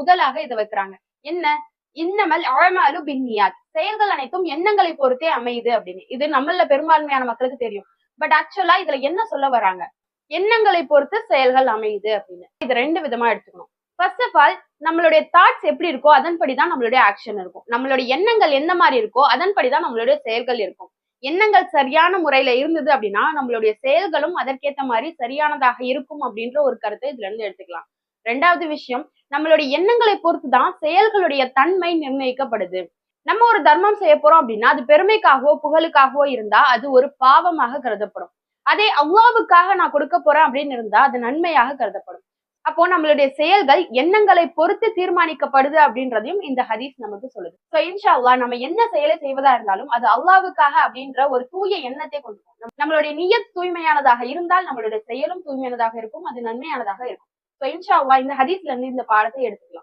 முதலாக இதை வைக்கிறாங்க. என்ன? இன்னமல் ஆழமாலு பின்னியாத். செயல்கள் அனைத்தும் எண்ணங்களை பொறுத்தே அமையுது அப்படின்னு. இது நம்மள பெரும்பான்மையான மக்களுக்கு தெரியும். பட் ஆக்சுவலா இதுல என்ன சொல்ல வராங்க? எண்ணங்களை பொறுத்து செயல்கள் அமையுது அப்படின்னு. இது ரெண்டு விதமா எடுத்துக்கணும். ஃபர்ஸ்ட் ஆஃப் ஆல் நம்மளுடைய தாட்ஸ் எப்படி இருக்கோ அதன்படிதான் நம்மளுடைய ஆக்ஷன் இருக்கும். நம்மளுடைய எண்ணங்கள் எந்த மாதிரி இருக்கோ அதன்படிதான் நம்மளுடைய செயல்கள் இருக்கும். எண்ணங்கள் சரியான முறையில இருந்தது அப்படின்னா நம்மளுடைய செயல்களும் அதற்கேத்த மாதிரி சரியானதாக இருக்கும் அப்படின்ற ஒரு கருத்தை இதுல இருந்து எடுத்துக்கலாம். ரெண்டாவது விஷயம் நம்மளுடைய எண்ணங்களை பொறுத்து தான் செயல்களுடைய தன்மை நிர்ணயிக்கப்படுது. நம்ம ஒரு தர்மம் செய்ய போறோம் அப்படின்னா அது பெருமைக்காகவோ புகழுக்காகவோ இருந்தா அது ஒரு பாவமாக கருதப்படும். அதே அல்லாவுக்காக நான் கொடுக்க போறேன் அப்படின்னு இருந்தா அது நன்மையாக கருதப்படும். அப்போ நம்மளுடைய செயல்கள் எண்ணங்களை பொறுத்து தீர்மானிக்கப்படுது அப்படின்றதையும் இந்த ஹதீஸ் நமக்கு சொல்லுது. சோ இன்ஷா அல்லா நம்ம என்ன செயலை செய்வதா இருந்தாலும் அது அல்லாவுக்காக அப்படின்ற ஒரு தூய எண்ணத்தை கொண்டு நம்மளுடைய நியத் தூய்மையானதாக இருந்தால் நம்மளுடைய செயலும் தூய்மையானதாக இருக்கும் அது நன்மையானதாக இருக்கும். ஸோ இன்ஷா அல்லாஹ் இந்த ஹதீஸ்ல இருந்து இந்த பாடத்தை எடுத்துக்கலாம்.